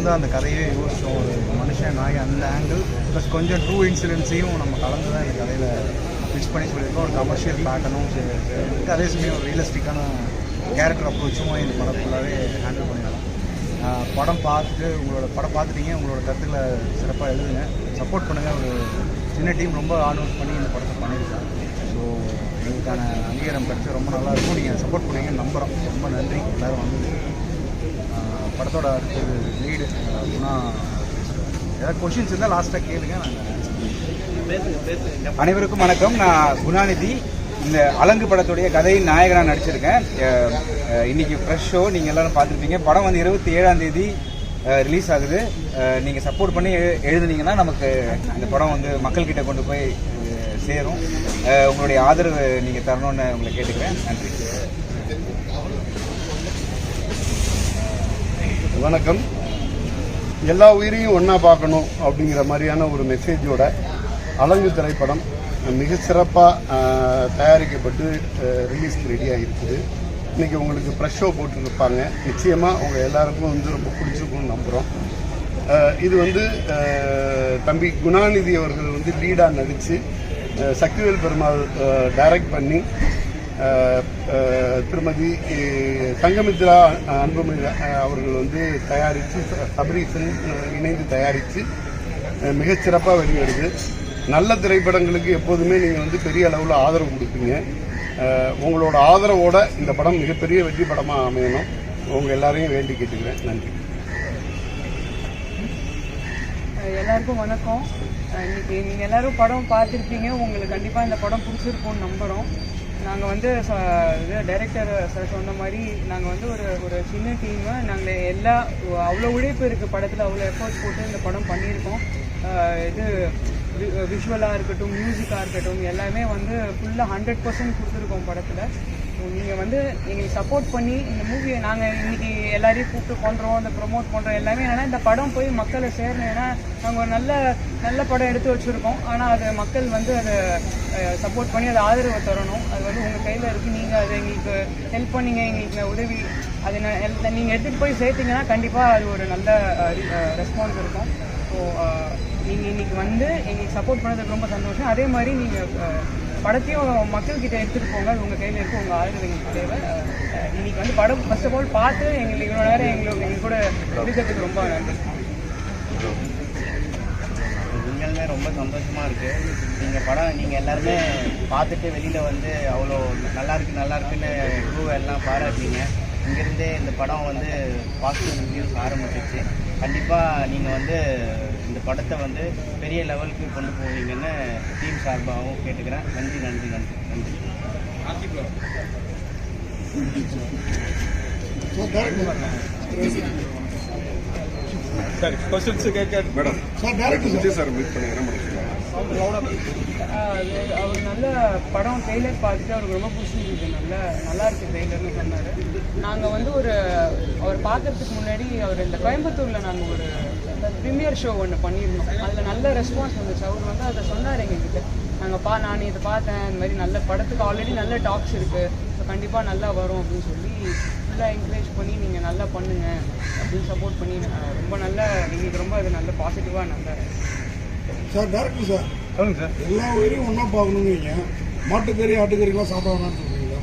இருந்து அந்த கதையே யோசிச்சோம் ஒரு மனுஷன் நாய் அந்த ஆங்கிள் ப்ளஸ் கொஞ்சம் ட்ரூ இன்சிடென்ட்ஸையும் நம்ம கலந்து தான் இந்த கதையில் மிக்ஸ் பண்ணி சொல்லியிருக்கோம். ஒரு கமர்ஷியல் பேட்டர்னும் சரி அதே சமயம் ஒரு ரியலிஸ்டிக்கான கேரக்டர் அப்ரோச்சும் இந்த படம் ஃபுல்லாகவே ஹேண்டில் பண்ணிடலாம். படம் பார்த்துட்டு உங்களோட படம் பார்த்துட்டீங்க உங்களோட கருத்துக்களை சிறப்பாக எழுதுங்க. சப்போர்ட் பண்ணுங்கள் ஒரு சின்ன டீம் ரொம்ப ஹார்ட் ஒர்க் பண்ணி இந்த படத்தை பண்ணியிருக்காங்க. ஸோ எங்களுக்கான அங்கீகாரம் கிடச்சி ரொம்ப நல்லா இருக்கும். நீங்கள் சப்போர்ட் பண்ணுவீங்கன்னு நம்புகிறோம் ரொம்ப நன்றி. எல்லோரும் வந்து படத்தோட அடுத்தது லீடு அப்படின்னா ஏதாவது கொஷின்ஸ் இருந்தால் லாஸ்ட்டாக கேளுங்க நாங்கள் அனைவருக்கும் வணக்கம். நான் குணாநிதி. இந்த அலங்கு படத்துடைய கதையின் நாயகனாக நடிச்சிருக்கேன். இன்னைக்கு ஃப்ரெஷ் ஷோ நீங்கள் எல்லாரும் பார்த்துருப்பீங்க. படம் வந்து இருபத்தி ஏழாம் தேதி ரிலீஸ் ஆகுது. நீங்கள் சப்போர்ட் பண்ணி எழுதுனீங்கன்னா நமக்கு இந்த படம் வந்து மக்கள்கிட்ட கொண்டு போய் சேரும். உங்களுடைய ஆதரவு நீங்கள் தரணும்னு உங்களை கேட்டுக்கிறேன். நன்றி. வணக்கம். எல்லா உயிரையும் ஒன்றா பார்க்கணும் அப்படிங்கிற மாதிரியான ஒரு மெசேஜோட அலங்கு திரைப்படம் மிக சிறப்பாக தயாரிக்கப்பட்டு ரிலீஸ்க்கு ரெடியாக இருக்குது இன்றைக்கி உங்களுக்கு ப்ரெஷ் ஷோ போட்டுருப்பாங்க. நிச்சயமாக உங்கள் எல்லாருக்கும் வந்து ரொம்ப பிடிச்சிருக்கும்னு நம்புகிறோம் இது வந்து தம்பி குணாநிதி அவர்கள் வந்து லீடாக நடித்து சக்திவேல் பெருமாள் டைரக்ட் பண்ணி திருமதி சங்கமித்ரா தங்கமித்ரா அன்புமணி அவர்கள் வந்து தயாரித்து சபரீசன் இணைந்து தயாரித்து மிகச்சிறப்பாக வெளியிடுது. நல்ல திரைப்படங்களுக்கு எப்போதுமே நீங்கள் வந்து பெரிய அளவில் ஆதரவு கொடுப்பீங்க. உங்களோட ஆதரவோட இந்த படம் மிகப்பெரிய வெற்றி படமாக அமையணும். உங்கள் எல்லாரையும் வேண்டி கேட்டுக்கிறேன். நன்றி. எல்லாருக்கும் வணக்கம். இன்னைக்கு நீங்கள் எல்லாரும் படம் பார்த்துருப்பீங்க. உங்களுக்கு கண்டிப்பாக இந்த படம் பிடிச்சிருக்கும்னு நம்புகிறோம் நாங்கள் வந்து ச- இது டைரக்டர் சார் சொன்ன மாதிரி நாங்கள் வந்து ஒரு ஒரு சின்ன டீமு நாங்கள் எல்லா அவ்வளோ உழைப்பு இருக்குது படத்தில் அவ்வளோ எஃபர்ட்ஸ் போட்டு இந்த படம் பண்ணியிருக்கோம். இது விஷுவலாக இருக்கட்டும் மியூசிக்காக இருக்கட்டும் எல்லாமே வந்து ஃபுல்லாக ஹண்ட்ரட் பர்சன்ட் கொடுத்துருக்கோம் படத்தில். நீங்கள் வந்து எங்களுக்கு சப்போர்ட் பண்ணி இந்த மூவியை நாங்கள் இன்றைக்கி எல்லாரையும் கூப்பிட்டு பண்ணுறோம் அந்த ப்ரொமோட் பண்ணுறோம் எல்லாமே. என்னன்னா இந்த படம் போய் மக்களை சேரணும். ஏன்னா நாங்கள் ஒரு நல்ல நல்ல படம் எடுத்து வச்சுருக்கோம். ஆனால் அது மக்கள் வந்து அதை சப்போர்ட் பண்ணி அதை ஆதரவு தரணும். அது வந்து உங்கள் கையில் இருக்குது நீங்கள் அதை எங்களுக்கு ஹெல்ப் பண்ணீங்க எங்களுக்கு உதவி. அதை நீங்கள் எடுத்துகிட்டு போய் சேர்த்தீங்கன்னா கண்டிப்பாக அது ஒரு நல்ல ரெஸ்பான்ஸ் இருக்கும். ஸோ நீங்கள் இன்றைக்கி வந்து எங்களுக்கு சப்போர்ட் பண்ணதுக்கு ரொம்ப சந்தோஷம். அதே மாதிரி நீங்கள் படத்தையும் மக்கள்கிட்ட எடுத்துகிட்டு போங்க. அது உங்கள் கையில் இருக்கு. உங்கள் ஆதரவு எங்களுக்கு தேவை. இன்னைக்கு வந்து படம் ஃபர்ஸ்ட் ஆஃப் ஆல் பார்த்து எங்களுக்கு இவ்வளோ நேரம் எங்களுக்கு எங்கள் கூட இருக்கிறதுக்கு ரொம்ப நன்றி. ரொம்ப சந்தோஷமாக இருக்குது நீங்கள் படம் நீங்கள் எல்லாருமே பார்த்துட்டு வெளியில் வந்து அவ்வளோ நல்லா இருக்கு நல்லா இருக்குன்னு ரிவ்யூ எல்லாம் பாராட்டினீங்க. இங்கேருந்தே இந்த படம் வந்து பாசிட்டிவ் ரிவ்யூஸ் ஆரம்பிச்சிச்சு கண்டிப்பாக நீங்கள் வந்து இந்த படத்தை வந்து பெரிய லெவலுக்கு கொண்டு போவீங்கன்னு டீம் சார்பாகவும் கேட்டுக்கிறேன். நன்றி நன்றி நன்றி நன்றி. சரி கொஸ்டின்ஸ் கேட்க மேடம் விஜய் சார் மீட் பண்ணிக்கிறேன் அவர் நல்ல படம் ட்ரெய்லர் பார்த்துட்டு அவருக்கு ரொம்ப பிடிச்சிருந்தது நல்ல நல்லா இருக்கு ட்ரெய்லர்னு சொன்னார். நாங்கள் வந்து ஒரு அவர் பார்க்கறதுக்கு முன்னாடி அவர் இந்த கோயம்புத்தூரில் நாங்கள் ஒரு ப்ரீமியர் ஷோ ஒன்று பண்ணியிருந்தோம். அதில் நல்ல ரெஸ்பான்ஸ் வந்துச்சு. அவர் வந்து அதை சொன்னார் எங்ககிட்ட. நாங்கள் பா நான் இதை பார்த்தேன். இந்த மாதிரி நல்ல படத்துக்கு ஆல்ரெடி நல்ல டாக்ஸ் இருக்குது ஸோ கண்டிப்பாக நல்லா வரும் அப்படின்னு சொல்லி ஃபுல்லாக என்கரேஜ் பண்ணி நீங்கள் நல்லா பண்ணுங்க. அப்படின்னு சப்போர்ட் பண்ணி ரொம்ப நல்ல எங்களுக்கு ரொம்ப அது நல்ல பாசிட்டிவாக நல்ல சார் டேரக்டர் சார் சொல்லுங்க சார் எல்லா உயிரையும் ஒன்றா பார்க்கணும்னு வைங்க மாட்டுக்கறி ஆட்டுக்கறிலாம் சாப்பிட வேணாம்னு சொல்றீங்களா?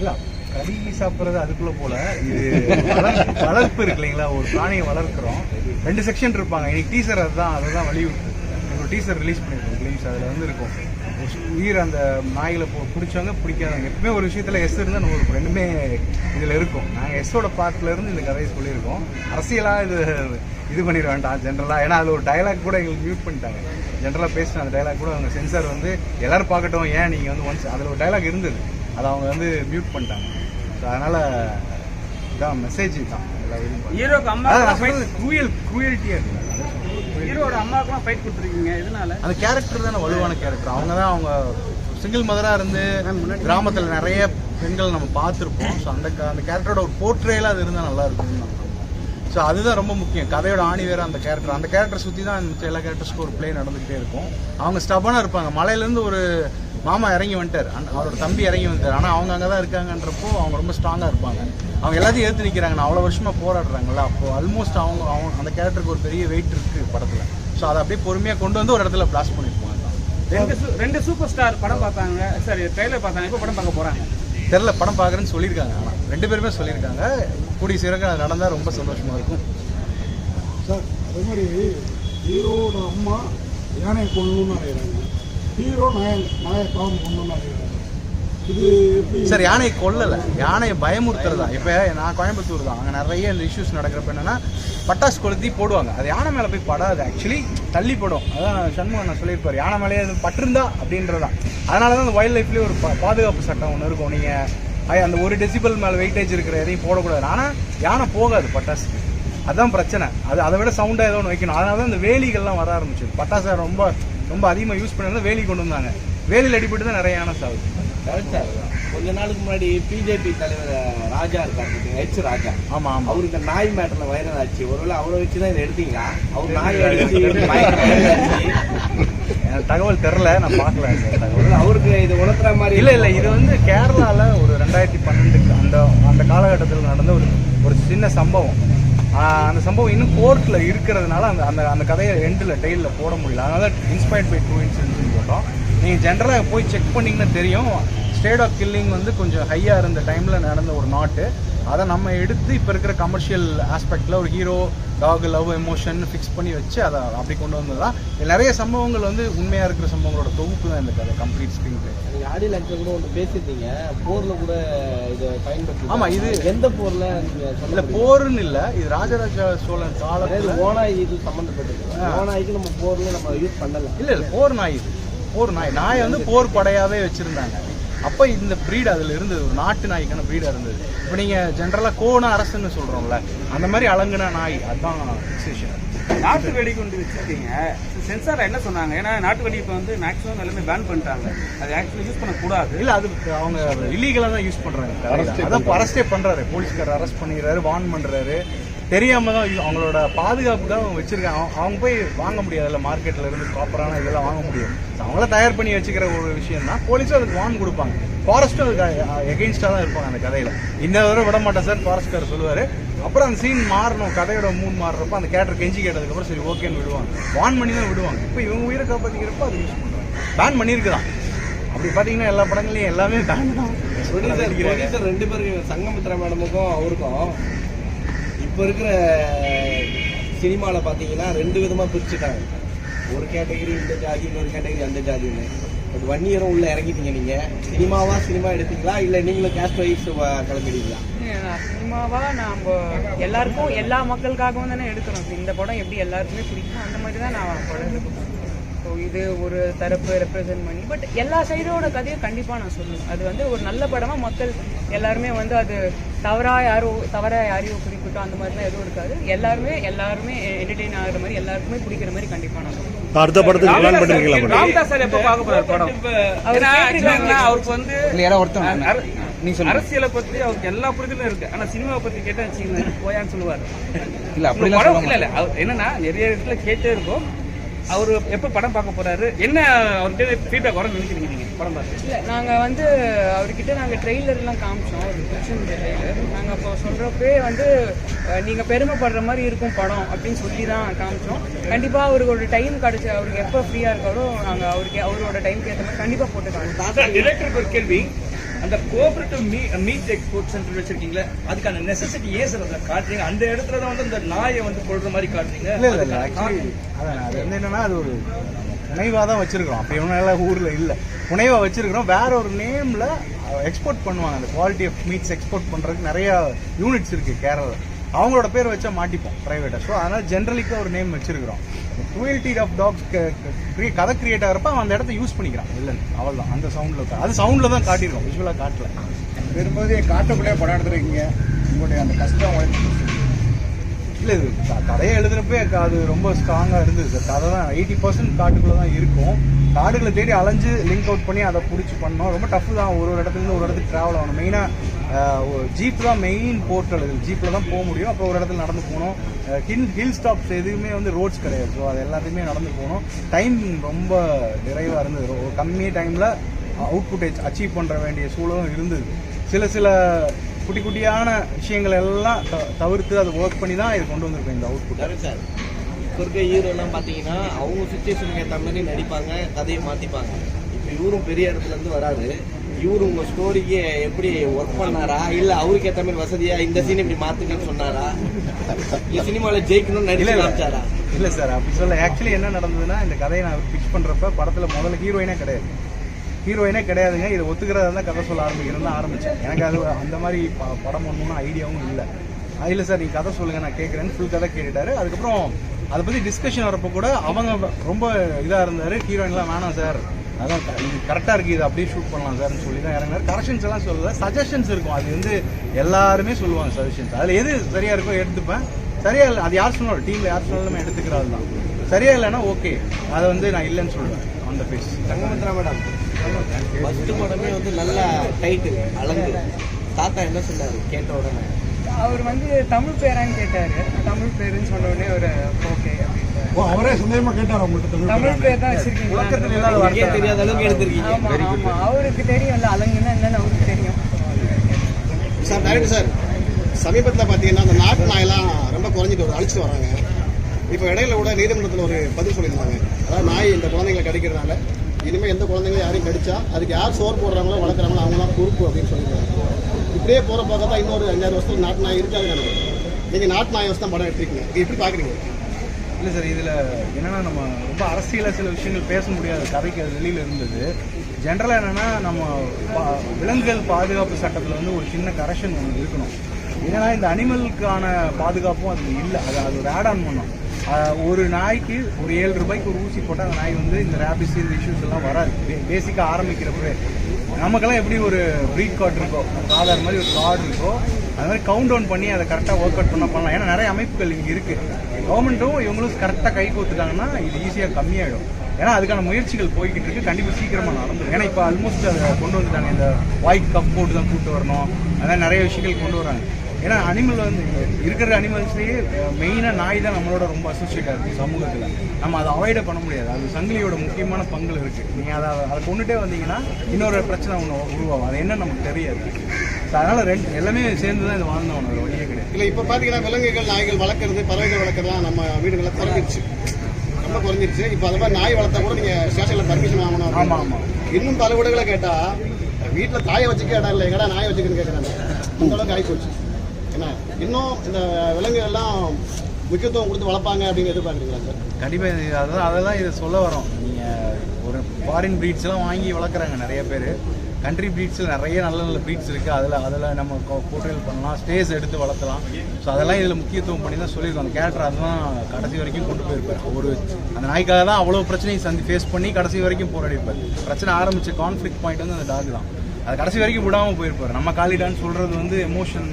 இல்ல. கழுகி சாப்பிட்றது அதுக்குள்ள போல. இது வளர்ப்பு இருக்கு இல்லைங்களா? ஒரு பிராணியை வளர்க்குறோம். ரெண்டு செக்ஷன் இருப்பாங்க. இன்னைக்கு டீசர் அதுதான். அதை தான் வலியுறுத்து ஒரு டீசர் ரிலீஸ் பண்ணியிருக்கோம். கிளிம்ஸ் அதில் வந்து இருக்கும் உயிர் அந்த நாய்களை போ பிடிச்சவங்க பிடிக்காதவங்க. எப்பவுமே ஒரு விஷயத்தில் எஸ் இருந்தால் நம்ம ரெண்டுமே இதில் இருக்கும். நாங்கள் எஸ்ஸோட பார்ட்ல இருந்து இந்த கதையை சொல்லியிருக்கோம். அரசியலாக இது இது பண்ணிட வேண்டாம். ஜென்ரலாக ஏன்னா அதில் ஒரு டயலாக் கூட எங்களுக்கு மியூட் பண்ணிட்டாங்க. ஜென்ரலாக பேசின அந்த டயலாக் கூட அவங்க சென்சார் வந்து எல்லோரும் பார்க்கட்டும். ஏன் நீங்கள் வந்து ஒன்ஸ் அதில் ஒரு டயலாக் இருந்தது. அதை அவங்க வந்து மியூட் பண்ணிட்டாங்க. ஸோ அதனால் இதான் மெசேஜ் தான். ஹீரோக்கு அம்மா குரூயல் குரூயல்ட்டியாக இருக்குது ஹீரோட அம்மாவுக்குலாம் ஃபைட் கொடுத்துருக்கீங்க. இதனால அந்த கேரக்டர் தானே வலுவான கேரக்டர் அவங்க தான் அவங்க சிங்கிள் மதராக இருந்து கிராமத்தில் நிறைய பெண்கள் நம்ம பார்த்துருப்போம். ஸோ அந்த க- அந்த கேரக்டரோட ஒரு போர்ட்ரேல அது இருந்தால் நல்லா இருக்கும்னு ஸோ அதுதான் ரொம்ப முக்கியம். கதையோட ஆணி வேற அந்த கேரக்டர் அந்த கேரக்டர் சுற்றி தான் எல்லா கேரக்டர்ஸ்க்கும் ஒரு ப்ளே நடந்துகிட்டே இருக்கும். அவங்க ஸ்டபனாக இருப்பாங்க. மலையிலேருந்து ஒரு மாமா இறங்கி வந்துட்டார். அவரோட தம்பி இறங்கி வந்துட்டார். ஆனால் அவங்க அங்கே தான் இருக்காங்கன்றப்போ அவங்க ரொம்ப ஸ்ட்ராங்காக இருப்பாங்க. அவங்க எல்லாத்தையும் ஏற்று நிற்கிறாங்க நான் அவ்வளோ வருஷமாக போராடுறாங்கல்ல அப்போ ஆல்மோஸ்ட் அவங்க அவங்க அந்த கேரக்டருக்கு ஒரு பெரிய வெயிட் இருக்குது படத்தில். ஸோ அதை அப்படியே பொறுமையாக கொண்டு வந்து ஒரு இடத்துல பிளாஸ்ட் பண்ணியிருப்பாங்க ரெண்டு சு- ரெண்டு சூப்பர் ஸ்டார் படம் பார்த்தாங்க. சரி ட்ரெய்லர் பார்த்தாங்க. இப்போ படம் பார்க்க போறாங்க. தெரில படம் பார்க்குறேன்னு சொல்லியிருக்காங்க. ஆனால் ரெண்டு பேருமே சொல்லியிருக்காங்க. கூடிய சீரகம் அது நடந்தால் ரொம்ப சந்தோஷமாக இருக்கும். சார் அதே மாதிரி ஹீரோட அம்மா யானையை கொள்ளணும்னு அடையிறாங்க ஹீரோ நாய நாயை பாவம் இது சார் யானையை கொல்லலை. யானையை பயமுறுத்துறது? தான் இப்போ நான் கோயம்புத்தூர் தான். அங்கே நிறைய இந்த இஷ்யூஸ் நடக்கிறப்ப என்னென்னா பட்டாசு கொளுத்தி போடுவாங்க. அது யானை மேலே போய் படாது. ஆக்சுவலி தள்ளி போடும். அதான் சண்முகம் நான் சொல்லியிருப்பார். யானை மேலேயே அது பட்டிருந்தா அப்படின்றதான் அதனால தான் அந்த வைல்ட் லைஃப்லேயே ஒரு பாதுகாப்பு சட்டம் ஒன்று இருக்கும். நீங்கள் அந்த ஒரு டெசிபல் மேலே வெயிட்டேஜ் இருக்கிற எதையும் போடக்கூடாது. ஆனால் யானை போகாது பட்டாசுக்கு. அதுதான் பிரச்சனை. அது அதை விட சவுண்டாக ஏதோ ஒன்று வைக்கணும். அதனால தான் இந்த வேலிகள்லாம் வர ஆரம்பிச்சிது. பட்டாசை ரொம்ப ரொம்ப அதிகமாக யூஸ் பண்ணி வேலி கொண்டு வந்தாங்க. வேலியில் அடிபட்டு தான் நிறைய கரெக்ட் சார் கொஞ்ச நாளுக்கு முன்னாடி பிஜேபி தலைவர் ராஜா இருக்காரு. ஹெச் ராஜா. ஆமாம் ஆமாம் அவருக்கு நாய் மேட்டர்ல வைரல் ஆச்சு ஒருவேளை அவரை வச்சு தான் இதை எடுத்தீங்களா? அவர் நாய் அடிச்சு தகவல் தெரில நான் பார்க்கல. தகவல் அவருக்கு இது உணர்த்துற மாதிரி இல்ல இல்ல. இது வந்து கேரளால ஒரு ரெண்டாயிரத்தி பன்னெண்டுக்கு அந்த அந்த காலகட்டத்தில் நடந்த ஒரு ஒரு சின்ன சம்பவம். அந்த சம்பவம் இன்னும் கோர்ட்டில் இருக்கிறதுனால அந்த அந்த அந்த கதையை எண்டில் டெய்லில் போட முடியல. அதனால இன்ஸ்பயர்ட் பை டூ இன்சிடென்ட்ஸ் போட்டோம். நீங்கள் ஜென்ரலாக போய் செக் பண்ணிங்கன்னா தெரியும். ஸ்டேட் ஆஃப் கில்லிங் வந்து கொஞ்சம் ஹையாக இருந்த டைமில் நடந்த ஒரு நாட்டு. அதை நம்ம எடுத்து இப்போ இருக்கிற கமர்ஷியல் ஆஸ்பெக்டில் ஒரு hero dog love emotion fix பண்ணி வச்சு அதை அப்படி கொண்டு வந்ததுதான். இது நிறைய சம்பவங்கள் வந்து உண்மையாக இருக்கிற சம்பவங்களோட தொகுப்பு தான் இந்த கதை கம்ப்ளீட் ஸ்க்ரீன் பிளே நீங்க ஆடி லட்சம் கூட ஒன்று பேசியிருந்தீங்க. போர்ல கூட இதை பயன்படுத்தி ஆமா, இது- எந்த போர்ல நீங்க இல்ல சொல்ல போர்னு இல்ல இது ராஜராஜ சோழன் காலத்துல ஓனாய் இது சம்மந்தப்பட்டது ஓனாய்க்கு நம்ம போர்ல நம்ம யூஸ் பண்ணல. இல்ல இல்ல போர் நாய் இது. போர் நாய். நாயை வந்து போர் படையாவே வச்சிருந்தாங்க. அப்ப இந்த breed அதுல இருந்தது ஒரு நாட்டு நாய்க்கான breed இருந்தது. இப்போ நீங்க ஜென்ரலா கோண அரசுன்னு சொல்றோம்ல அந்த மாதிரி அலங்குன நாய் அதுதான் fixation. நாட்டு வெடிகுண்டு வச்சிருக்கீங்க. சென்சார் என்ன சொன்னாங்க? ஏன்னா நாட்டு வெடி இப்போ வந்து மேக்ஸிமம் எல்லாமே பேன் பண்ணிட்டாங்க. அது ஆக்சுவலி யூஸ் பண்ணக்கூடாது. இல்ல அது அவங்க இல்லீகலா தான் யூஸ் கடையில. அதான் அரெஸ்டே பண்றாரு. போலீஸ்கார் அரெஸ்ட் பண்ணிடுறாரு வார்ன் பண்றாரு. தெரியாம தான் அவங்களோட பாதுகாப்புக்காக அவங்க வச்சிருக்காங்க. அவங்க- அவங்க போய் வாங்க முடியாதுல்ல மார்க்கெட்ல இருந்து ப்ராப்பரான இதெல்லாம் வாங்க முடியும் அவங்கள தயார் பண்ணி வச்சுக்கிற ஒரு விஷயம் தான் போலீஸும் அதுக்கு வார்ன் கொடுப்பாங்க. ஃபாரஸ்ட்டும் அதுக்கு எகெயின்ஸ்டாக தான் இருப்பாங்க அந்த கதையில. இந்த தடவை விட மாட்டேன் சார் ஃபாரஸ்ட்கார் சொல்லுவார். அப்புறம் அந்த சீன் மாறணும். கதையோட மூணு மாறுறப்ப அந்த கேட்டர் கெஞ்சி கேட்டதுக்கப்புறம் சரி ஓகேன்னு விடுவாங்க. வார்ன் பண்ணி தான் விடுவாங்க. இப்போ இவங்க உயிரை காப்பாற்றிக்கிறப்ப அது யூஸ் பண்ணுவாங்க. பேன் பண்ணியிருக்குதான். அப்படி பார்த்தீங்கன்னா எல்லா படங்களையும் எல்லாமே பேன் தான். ரெண்டு பேரும் சங்கமித்ரா மேடமுக்கும் அவருக்கும் இப்போ இருக்கிற சினிமாவில் பார்த்தீங்கன்னா ரெண்டு விதமாக பிரிச்சுட்டாங்க. ஒரு கேட்டகரி இந்த ஜாதி இன்னொரு கேட்டகரி அந்த ஜாதின்னு. பட் ஒன் இயரும் உள்ளே இறங்கிட்டீங்க நீங்கள் சினிமாவாக சினிமா எடுத்தீங்களா? இல்லை நீங்களும் கேஸ்ட் வைஸ் கிளம்பிடுவீங்களா சினிமாவாக நாம் எல்லாருக்கும் எல்லா மக்களுக்காகவும் தானே எடுக்கிறோம் இந்த படம் எப்படி எல்லாருக்குமே பிடிக்கும் அந்த மாதிரி தான் நான் படம் எடுக்கணும் ஸோ இது ஒரு தரப்பு ரெப்ரசன்ட் பண்ணி பட் எல்லா சைடோட கதையும் கண்டிப்பாக நான் சொல்லுவேன் அது வந்து ஒரு நல்ல படமாக மக்கள் எல்லாருமே வந்து அது தவறா யாரோ தவறா யாரையோ குறிப்பிட்டோம் அந்த மாதிரிலாம் எதுவும் இருக்காது. எல்லாருமே எல்லாருமே என்டர்டெயின் ஆகுற மாதிரி எல்லாருக்குமே பிடிக்கிற மாதிரி கண்டிப்பாக நான் சொல்லுவேன் அடுத்த படத்துக்கு பிளான் பண்ணிருக்கலாம் ராம்தாஸ் சார் எப்போ பார்க்க போறாரு படம்? ஏன்னா actually அவருக்கு வந்து இல்ல யாரோ ஒருத்தன் அர- அரசியலை பத்தி அவருக்கு எல்லா புரிதலும் இருக்கு. ஆனா சினிமாவை பத்தி கேட்டா வச்சுக்கோங்க போயான்னு சொல்லுவாரு. இல்ல இல்ல இல்ல. அவர் என்னன்னா நிறைய இடத்துல கேட்டே இருக்கும் அவர் எப்ப படம் பார்க்க போறாரு? என்ன அவர்கிட்ட ஃபீட்பேக் வர நினைக்கிறீங்க நீங்க படம் பார்த்து? இல்லை நாங்கள் வந்து அவர்கிட்ட நாங்கள் ட்ரெய்லர்லாம் காமிச்சோம் அவருக்கு பிடிச்சிருந்த ட்ரெய்லர் நாங்கள் அப்போ சொல்கிறப்பே வந்து நீங்கள் பெருமைப்படுற மாதிரி இருக்கும் படம் அப்படின்னு சொல்லி தான் காமிச்சோம். கண்டிப்பாக அவருக்கு ஒரு டைம் கிடச்சி அவருக்கு எப்போ ஃப்ரீயாக இருக்காரோ நாங்கள் அவருக்கு அவரோட டைம்க்கு ஏற்ற மாதிரி கண்டிப்பாக போட்டு காமிச்சோம் ஒரு கேள்வி. அந்த cooperative me meat export centre வச்சிருக்கீங்களா அதுக்கான நெசசிட்டி ஏன் சார் அதை காட்டுறீங்க? அந்த இடத்துல தான் வந்து அந்த நாயை வந்து கொள்ற மாதிரி காட்டுறீங்க? அது வந்து என்னன்னா அது ஒரு புனைவாக தான் வச்சிருக்கிறோம் அப்போ இவனால ஊர்ல இல்ல. புனைவா வச்சிருக்கிறோம். வேற ஒரு நேம்ல எக்ஸ்போர்ட் பண்ணுவாங்க. அந்த குவாலிட்டி ஆஃப் மீட்ஸ் எக்ஸ்போர்ட் பண்றதுக்கு நிறைய யூனிட்ஸ் இருக்கு கேரளா. அவங்களோட பேர் வச்சா மாட்டிப்போம் பிரைவேட்டா ஸோ அதனால ஜென்ரலிக்கா ஒரு நேம் வச்சிருக்கிறோம். குவாலிட்டி ஆஃப் டாக்ஸ் கதை கிரியேட் ஆகிறப்ப அவன் அந்த இடத்த யூஸ் பண்ணிக்கிறான். இல்லைன்னு அவள் தான். அந்த சவுண்ட்ல அது சவுண்ட்ல தான் காட்டியிருக்கோம். விஷுவலாக காட்டல. பெரும்போதே காட்டுக்குள்ளே படம் எடுத்துருக்கீங்க. உங்களுடைய அந்த கஷ்டம் இல்லை இது கதையை எழுதுறப்பே அது ரொம்ப ஸ்ட்ராங்காக இருந்தது. சார் கதை தான் எயிட்டி பர்சன்ட் காட்டுக்குள்ளே தான் இருக்கும். காடுகளை தேடி அலைஞ்சு லிங்க் அவுட் பண்ணி அதை பிடிச்சி பண்ணோம் ரொம்ப டஃப் தான். ஒரு ஒரு இடத்துலேருந்து ஒரு இடத்துக்கு ட்ராவல் ஆகணும். மெயினாக ஜீப் தான் மெயின் போர்ட்டல் இது. ஜீப்பில் தான் போக முடியும். அப்புறம் ஒரு இடத்துல நடந்து போகணும். ஹில் ஹில் ஸ்டாப்ஸ் எதுவுமே வந்து ரோட்ஸ் கிடையாது. ஸோ அது எல்லாத்தையுமே நடந்து போகணும். டைம் ரொம்ப நிறைவாக இருந்தது. கம்மி டைமில் அவுட்புட் அச்சீவ் பண்ணுற வேண்டிய சூழலும் இருந்தது. சில சில குட்டி குட்டியான விஷயங்கள் எல்லாம் த- தவிர்த்து அதை ஒர்க் பண்ணி தான் இது கொண்டு வந்திருக்கோம் இந்த அவுட்புட் சார்? இப்போ இருக்க ஹீரோலாம் பார்த்தீங்கன்னா அவங்க சுச்சுவேஷனுக்கு ஏற்ற மாதிரி நடிப்பாங்க கதையை மாற்றிப்பாங்க இப்போ இவரும் பெரிய இடத்துலேருந்து வராது இவரு உங்க ஸ்டோரிக்கு எப்படி ஒர்க் பண்ணாரா? இல்ல அவருக்கு ஏற்ற மாதிரி வசதியா இந்த சீன் இப்படி மாத்துங்கன்னு சொன்னாரா? இல்ல சினிமால ஜெயிக்கணும்னு நடிச்சு இல்ல காமிச்சாரா? இல்ல சார் அப்படி சொல்ல ஆக்சுவலி என்ன நடந்ததுன்னா இந்த கதையை நான் பிச் பண்றப்ப படத்துல முதல்ல ஹீரோயினே கிடையாது. ஹீரோயினே கிடையாதுங்க. இதை ஒத்துக்கிறதா தான் கதை சொல்ல ஆரம்பிக்கிறேன்னு ஆரம்பிச்சேன். எனக்கு அது அந்த மாதிரி படம் பண்ணணும்னு ஐடியாவும் இல்லை. இல்லை சார் நீங்கள் கதை சொல்லுங்க. நான் கேட்குறேன்னு ஃபுல் கதை கேட்டுட்டாரு. அதுக்கப்புறம் அதை பற்றி டிஸ்கஷன் வரப்போ கூட அவங்க ரொம்ப இதாக இருந்தார். ஹீரோயின்லாம் வேணாம் சார் அதான் இது கரெக்டாக இருக்குது இது அப்படியே ஷூட் பண்ணலாம் சார்னு சொல்லி தான் இறங்கினார். கரெக்ஷன்ஸ் எல்லாம் சொல்லல. சஜஷன்ஸ் இருக்கும். அது வந்து எல்லாருமே சொல்லுவாங்க சஜஷன்ஸ் அதில் எது சரியாக இருக்கோ எடுத்துப்பேன். சரியா இல்லை அது யார் சொன்னாலும் டீமில் யார் சொன்னாலும் எடுத்துக்கிறது தான். சரியா இல்லைன்னா ஓகே அதை வந்து நான் இல்லைன்னு சொல்லுவேன் அந்த பேஸ் தங்கமந்திரா மேடம். ஃபர்ஸ்ட் படமே வந்து நல்ல டைட்டு அழகு தாத்தா என்ன சொன்னாரு? கேட்ட உடனே. அவர் வந்து தமிழ் பேரான்னு கேட்டாரு. தமிழ் பேருன்னு சொன்ன உடனே ஒரு ஓகே ஓ அவரே சந்தேகமா கேட்டார் உங்கள்கிட்ட தமிழ் பேர் தான் வார்த்தை தெரியாத அளவுக்கு எடுத்திருக்கீங்க. ஆமா ஆமா. அவருக்கு தெரியும்ல அலங்குன்னா என்னன்னு அவருக்கு தெரியும். சார் டைரக்டர் சார் சமீபத்தில் பார்த்தீங்கன்னா அந்த நாட்டு நாயெல்லாம் ரொம்ப குறைஞ்சிட்டு வருது அழிச்சிட்டு வராங்க இப்போ இடையில கூட நீதிமன்றத்தில் ஒரு பதில் சொல்லியிருந்தாங்க. அதாவது நாய் இந்த குழந்தைங்களை கடிக்கிறதுனால இனிமேல் எந்த குழந்தைங்க யாரையும் கடிச்சா அதுக்கு யார் சோறு போடுறாங்களோ வளர்க்குறாங்களோ அவங்க தான் பொறுப்பு அப்படின்னு சொல்லியிருக்காங்க இப்படியே போகிற பார்க்க தான் இன்னொரு அஞ்சாறு வருஷத்துக்கு நாட்டு நாய் இருக்காதுன்னு நினைக்கிறேன் நீங்கள் நாட்டு நாய் வச்சு தான் படம் எடுத்துருக்கீங்க. இது எப்படி பார்க்குறீங்க இல்லை சார் இதில் என்னென்னா நம்ம ரொம்ப அரசியலில் சில விஷயங்கள் பேச முடியாது கதைக்கு அது வெளியில் இருந்தது. ஜென்ரலாக என்னென்னா நம்ம பா- விலங்குகள் பாதுகாப்பு சட்டத்தில் வந்து ஒரு சின்ன கரெக்ஷன் ஒன்று இருக்கணும். ஏன்னா இந்த அனிமலுக்கான பாதுகாப்பும் அது இல்லை. அது அது ஒரு ஆட் ஆன் பண்ணோம் ஒரு நாய்க்கு ஒரு ஏழு ரூபாய்க்கு ஒரு ஊசி போட்டால் அந்த நாய் வந்து இந்த ரேபிஸ் இந்த இஷ்யூஸ் எல்லாம் வராது. பேசிக்காக ஆரம்பிக்கிறப்பவே. நமக்கெல்லாம் எப்படி ஒரு ப்ரீட் கார்டு இருக்கோ ஆதார் மாதிரி ஒரு கார்டு இருக்கோ அது மாதிரி கவுண்ட் டவுன் பண்ணி அதை கரெக்டாக ஒர்க் அவுட் பண்ண பண்ணலாம். ஏன்னா நிறைய அமைப்புகள் இங்கே இருக்குது கவர்மெண்ட்டும் இவங்களும் கரெக்டாக கை கோத்துட்டாங்கன்னா இது ஈஸியாக கம்மியாயிடும். ஏன்னா அதுக்கான முயற்சிகள் போய்கிட்டு இருக்கு. கண்டிப்பாக சீக்கிரமாக நடந்துடும். ஏன்னா இப்போ ஆல்மோஸ்ட் அதை கொண்டு வந்துட்டாங்க. இந்த வாய்க்கு கப் போட்டு தான் கூப்பிட்டு வரணும். அதான் நிறைய விஷயங்கள் கொண்டு வராங்க. ஏன்னா அனிமல் வந்து இருக்கிற அனிமல்ஸ்லேயே மெயினாக நாய் தான் நம்மளோட ரொம்ப அசோசியேட்டாக இருக்குது சமூகத்தில். நம்ம அதை அவாய்டே பண்ண முடியாது. அது சங்கிலியோட முக்கியமான பங்கு இருக்குது நீங்கள் அதை அதை கொண்டுட்டே வந்தீங்கன்னா இன்னொரு பிரச்சனை ஒன்று உருவாகும். அது என்ன நமக்கு தெரியாது. அதனால ரெண்டு எல்லாமே சேர்ந்து தான் இது வாழ்ந்தோம் ஒரு வழியே கிடையாது. இல்லை இப்போ பார்த்தீங்கன்னா விலங்குகள் நாய்கள் வளர்க்குறது பறவைகள் வளர்க்குறதுலாம் நம்ம வீடுகளில் குறைஞ்சிருச்சு. ரொம்ப குறைஞ்சிருச்சு. இப்போ அது மாதிரி நாய் வளர்த்தா கூட நீங்கள் ஸ்டேஷனில் பர்மிஷன் வாங்கணும் ஆமாம். ஆமாம் இன்னும் பல வீடுகளை கேட்டால் வீட்டில் தாயை வச்சுக்க இடம் இல்லை எங்கடா நாயை வச்சுக்கன்னு கேட்குறாங்க அந்த அளவுக்கு ஆகி போச்சு என்ன? இன்னும் இந்த விலங்குகள் எல்லாம் முக்கியத்துவம் கொடுத்து வளர்ப்பாங்க அப்படின்னு எதிர்பார்க்குறீங்களா சார்? கண்டிப்பாக இது அதான் அதெல்லாம் இதை சொல்ல வரோம். நீங்கள் ஒரு ஃபாரின் ப்ரீட்ஸ்லாம் வாங்கி வளர்க்குறாங்க நிறைய பேர். கண்ட்ரி ப்ரீட்ஸில் நிறைய நல்ல நல்ல ப்ரீட்ஸ் இருக்குது அதில் அதில் நம்ம போர்ட்ரேல் பண்ணலாம் ஸ்டேஸ் எடுத்து வளர்த்தலாம். ஸோ அதெல்லாம் இதில் முக்கியத்துவம் பண்ணி தான் சொல்லியிருக்கோம். அந்த கேரக்டர் அதுதான் கடைசி வரைக்கும் கொண்டு போயிருப்பார். ஒரு அந்த நாய்க்காக தான் அவ்வளோ பிரச்சனையை சந்தி ஃபேஸ் பண்ணி கடைசி வரைக்கும் போராடிப்பார் பிரச்சனை ஆரம்பிச்ச கான்ஃப்ளிக் பாயிண்ட் வந்து அந்த டாக் தான். அது கடைசி வரைக்கும் விடாமல் போயிருப்பார். நம்ம காலிடான்னு சொல்கிறது வந்து எமோஷன்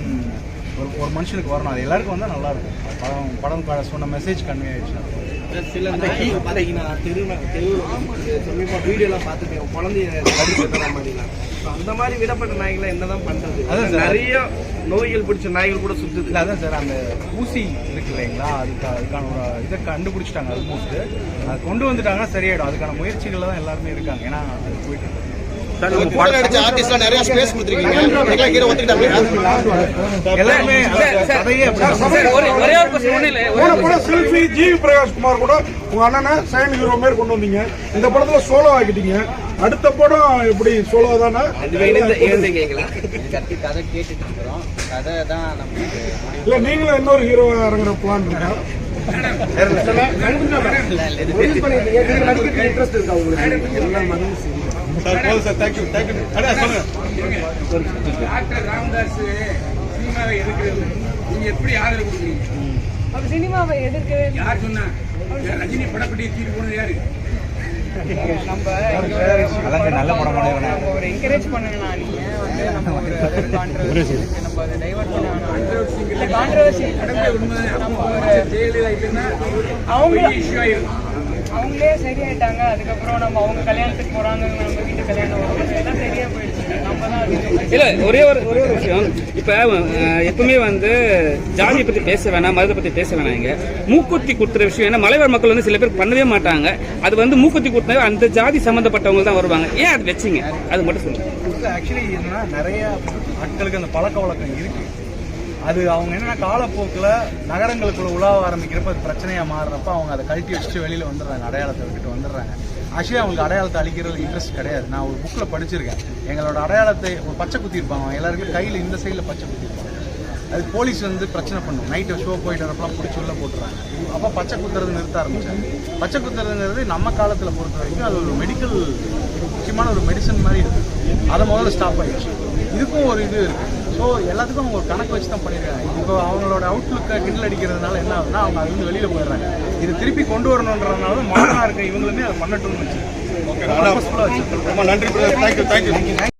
ஒரு ஒரு மனுஷனுக்கு வரணும். அது எல்லாருக்கும் வந்தால் நல்லா இருக்கும். படம் படம் ப- சொன்ன மெசேஜ் கன்வே ஆயிடுச்சு. சில பார்த்தீங்கன்னா தெரு தெரு வீடியோலாம் பார்த்துருக்கேன். குழந்தைய மாதிரிலாம். அந்த மாதிரி விடப்பட்ட நாய்களை என்னதான் பண்றது? அதான். நிறைய நோய்கள் பிடிச்ச நாய்கள் கூட சுத்துது. இல்லை அதான் சார். அந்த ஊசி இருக்கு இல்லைங்களா? அதுக்கு அதுக்கான ஒரு இதை கண்டுபிடிச்சிட்டாங்க ஆல்மோஸ்ட் அது கொண்டு வந்துட்டாங்கன்னா சரியாயிடும். அதுக்கான முயற்சிகள் தான் எல்லாருமே இருக்காங்க. ஏன்னா அது போயிட்டு நிறைய space selfie G V Prakash Kumar கூட உங்க அண்ணனை சைன் ஹீரோ மாதிரி கொண்டு வந்தீங்க. இந்த படத்துல சோலோ ஆக்கிட்டீங்க. அடுத்த படம் எப்படி சோலோ தானே? இல்ல நீங்களும் இன்னொரு ஹீரோ இறங்குற பிளான் இருக்கா? இன்ட்ரெஸ்ட் இருக்கா உங்களுக்கு? சார் போதும் சார் தேங்க்யூ தேங்க்யூ அண்ணா சொல்லுங்க டாக்டர் ராமதாஸ் சினிமாவை எதிர்க்கிறது. நீங்க எப்படி ஆதரவு கொடுக்குறீங்க? அவர் சினிமாவை எதிர்க்கவே யார் சொன்னா? ரஜினி படப்பட்டி தீர்வு போனது யாரு? நல்ல படம் ஒரு என்கரேஜ் பண்ணுங்கண்ணா நீங்க வந்து நம்ம ஒரு இருக்கு. நம்ம அதை டைவர்ட் பண்ண கான்ட்ரவர்சி நம்ம அவங்க அவங்களே சரியாயிட்டாங்க. அதுக்கப்புறம் நம்ம அவங்க கல்யாணத்துக்கு போறாங்க நம்ம வீட்டு கல்யாணம் வரும். எல்லாம் சரியா போயிடுச்சு. நம்ம தான் இல்ல ஒரே ஒரு ஒரே ஒரு விஷயம். இப்ப எப்பவுமே வந்து ஜாதியை பத்தி பேச வேணாம் மதத்தை பத்தி பேச வேணாம் இங்க. மூக்குத்தி குத்துற விஷயம் ஏன்னா மலைவாழ் மக்கள் வந்து சில பேர் பண்ணவே மாட்டாங்க. அது வந்து மூக்குத்தி குத்துனா அந்த ஜாதி சம்பந்தப்பட்டவங்க தான் வருவாங்க. ஏன் அது வச்சீங்க? அது மட்டும் சொல்லுங்க. ஆக்சுவலி என்னன்னா நிறைய ஆட்களுக்கு அந்த பழக்க வழக்கம் இருக்கு. அது அவங்க என்னன்னா காலப்போக்கில் நகரங்களுக்குள்ள உலாவ ஆரம்பிக்கிறப்ப அது பிரச்சனையா மாறுறப்ப அவங்க அதை கழட்டி வச்சுட்டு வெளியில வந்துடுறாங்க அடையாளத்தை விட்டுட்டு வந்துடுறாங்க. ஆக்சுவலி அவங்களுக்கு அடையாளத்தை அழிக்கிறது இன்ட்ரெஸ்ட் கிடையாது. நான் ஒரு புக்கில் படிச்சிருக்கேன். எங்களோட அடையாளத்தை ஒரு பச்சை குத்திருப்பாங்க எல்லாருக்கும் கையில் இந்த சைடில் பச்சை குத்திருப்பாங்க அது போலீஸ் வந்து பிரச்சனை பண்ணும். நைட்டு ஷோ போயிட்டு வரப்பெல்லாம் பிடிச்சி உள்ள போட்டுறாங்க. அப்போ பச்சை குத்துறது நிறுத்த ஆரம்பிச்சாங்க. பச்சை குத்துறதுங்கிறது நம்ம காலத்தில் பொறுத்த வரைக்கும் அது ஒரு மெடிக்கல் முக்கியமான ஒரு மெடிசன் மாதிரி இருக்குது அதை முதல்ல ஸ்டாப் ஆகிடுச்சு இதுக்கும் ஒரு இது இருக்குது ஸோ எல்லாத்துக்கும் அவங்க ஒரு கணக்கு வச்சு தான் பண்ணியிருக்காங்க. இப்போ அவங்களோட அவுட்லுக்கை கிண்டல் அடிக்கிறதுனால என்ன ஆகுதுன்னா அவங்க அதுலேருந்து வெளியில போயிடுறாங்க. இது திருப்பி கொண்டு வரணுன்றதுனால தான் மாடர்னாக இருக்க இவங்களுமே அதை பண்ணட்டும்னு வச்சு. ரொம்ப நன்றி தேங்க்யூ தேங்க்யூ